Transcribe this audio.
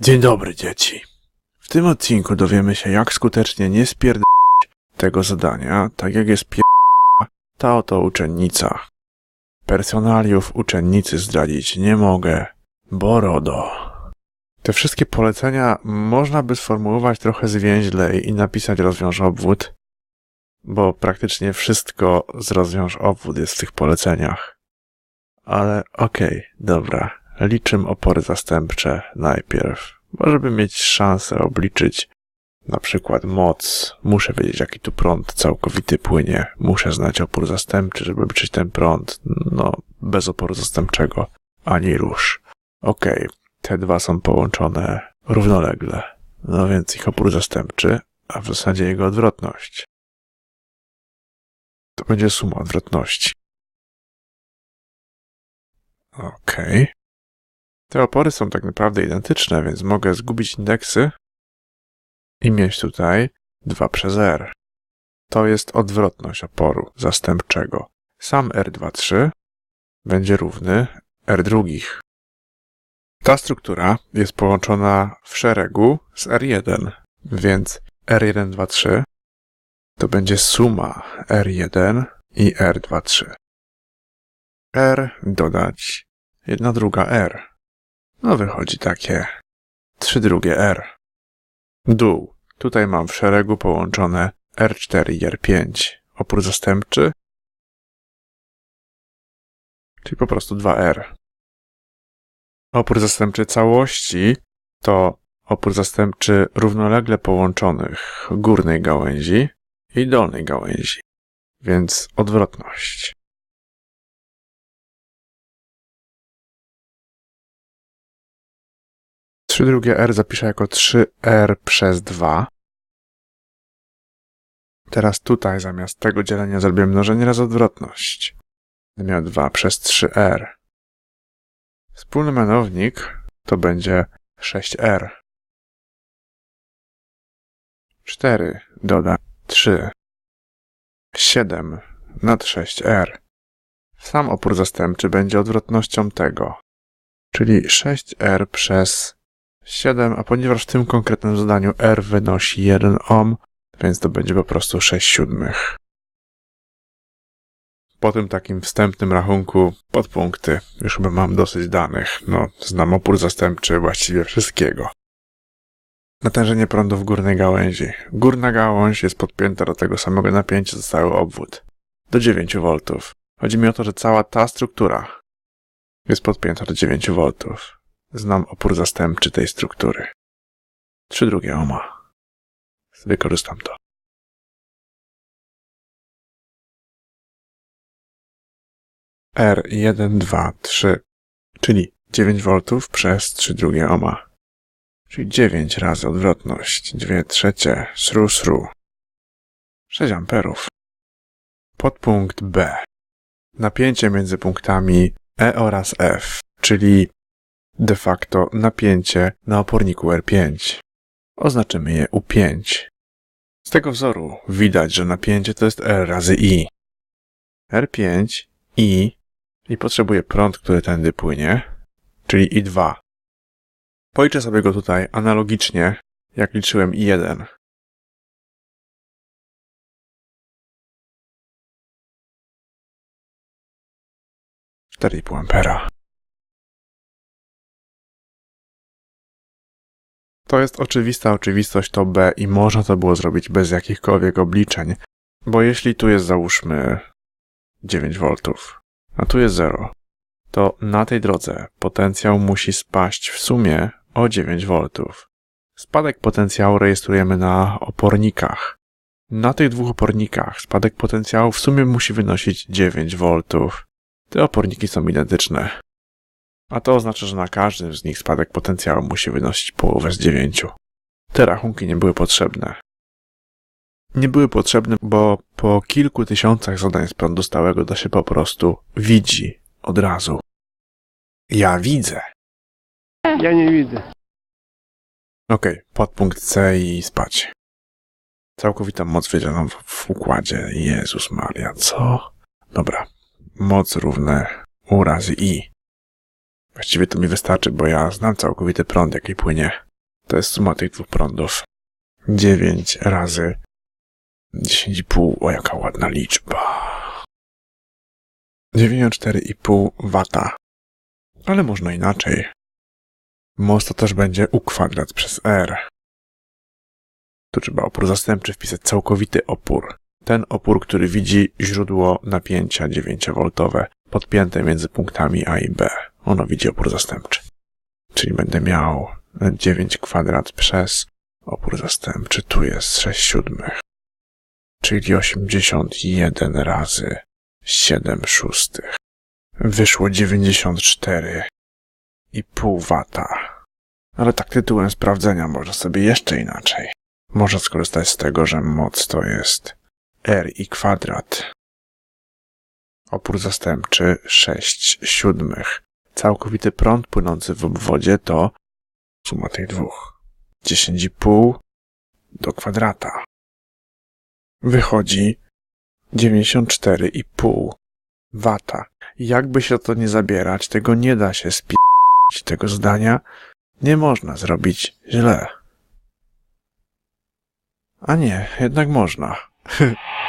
Dzień dobry, dzieci. W tym odcinku dowiemy się, jak skutecznie nie spierd... tego zadania, tak jak jest pier... ta oto uczennica. Personaliów uczennicy zdradzić nie mogę, bo RODO. Te wszystkie polecenia można by sformułować trochę zwięźlej i napisać rozwiąż obwód, bo praktycznie wszystko z rozwiąż obwód jest w tych poleceniach. Ale okej, dobra, liczym opory zastępcze najpierw, bo żeby mieć szansę obliczyć na przykład moc, muszę wiedzieć jaki tu prąd całkowity płynie, muszę znać opór zastępczy, żeby obliczyć ten prąd, no bez oporu zastępczego ani rusz. Okej, te dwa są połączone równolegle, no więc ich opór zastępczy, a w zasadzie jego odwrotność. To będzie suma odwrotności. Okej. Te opory są tak naprawdę identyczne, więc mogę zgubić indeksy i mieć tutaj 2 przez R. To jest odwrotność oporu zastępczego. Sam R23 będzie równy R drugich. Ta struktura jest połączona w szeregu z R1, więc R123 to będzie suma R1 i R23. R dodać jedna druga R. No wychodzi takie 3 drugie R. Dół. Tutaj mam w szeregu połączone R4 i R5. Opór zastępczy, czyli po prostu 2R. Opór zastępczy całości to opór zastępczy równolegle połączonych górnej gałęzi i dolnej gałęzi, więc odwrotność. 3 drugie R zapiszę jako 3R przez 2. Teraz tutaj zamiast tego dzielenia zrobię mnożenie razy odwrotność. Będę miał 2 przez 3R. Wspólny mianownik to będzie 6R. 4 doda 3. 7 nad 6R. Sam opór zastępczy będzie odwrotnością tego, czyli 6R przez 7, a ponieważ w tym konkretnym zadaniu R wynosi 1 ohm, więc to będzie po prostu 6 siódmych. Po tym takim wstępnym rachunku podpunkty już chyba mam dosyć danych. No, znam opór zastępczy właściwie wszystkiego. Natężenie prądu w górnej gałęzi. Górna gałąź jest podpięta do tego samego napięcia, zostały obwód. Do 9 V. Chodzi mi o to, że cała ta struktura jest podpięta do 9 V. Znam opór zastępczy tej struktury. Trzy drugie oma. Wykorzystam to. R1, 2, 3, czyli 9 V przez 3 drugie oma. Czyli 9 razy odwrotność, 2 trzecie, sru, sru. 6 amperów. Podpunkt B. Napięcie między punktami E oraz F, czyli de facto napięcie na oporniku R5. Oznaczymy je U5. Z tego wzoru widać, że napięcie to jest R razy I. R5, I i potrzebuje prąd, który tędy płynie, czyli I2. Policzę sobie go tutaj analogicznie, jak liczyłem I1. Cztery pół ampera. To jest oczywista oczywistość to B i można to było zrobić bez jakichkolwiek obliczeń, bo jeśli tu jest załóżmy 9 V, a tu jest 0, to na tej drodze potencjał musi spaść w sumie o 9 V. Spadek potencjału rejestrujemy na opornikach. Na tych dwóch opornikach spadek potencjału w sumie musi wynosić 9 V. Te oporniki są identyczne a to oznacza, że na każdym z nich spadek potencjału musi wynosić połowę z dziewięciu. Te rachunki nie były potrzebne. Nie były potrzebne, bo po kilku tysiącach zadań z prądu stałego to się po prostu widzi od razu. Ja widzę. Ja nie widzę. Okej, okay, podpunkt C i spać. Całkowita moc wiedzianą w, w układzie. Jezus Maria, co? Dobra. Moc równe U razy I. Właściwie to mi wystarczy, bo ja znam całkowity prąd, jaki płynie To jest suma tych dwóch prądów. 9 razy 10,5. O, jaka ładna liczba. 94,5 wata. Ale można inaczej. Most to też będzie U kwadrat przez R. Tu trzeba opór zastępczy wpisać całkowity opór. Ten opór, który widzi źródło napięcia 9V podpięte między punktami A i B. Ono widzi opór zastępczy. Czyli będę miał 9 kwadrat przez opór zastępczy. Tu jest 6 siódmych. Czyli 81 razy 7 szóstych. Wyszło 94,5 wata. Ale tak tytułem sprawdzenia może sobie jeszcze inaczej. Można skorzystać z tego, że moc to jest R i kwadrat. Opór zastępczy 6 siódmych. Całkowity prąd płynący w obwodzie to suma tych dwóch. 10,5 do kwadrata. Wychodzi 94,5 wata. Jakby się to nie zabierać, tego nie da się spić. Tego zdania nie można zrobić źle. A nie, jednak można.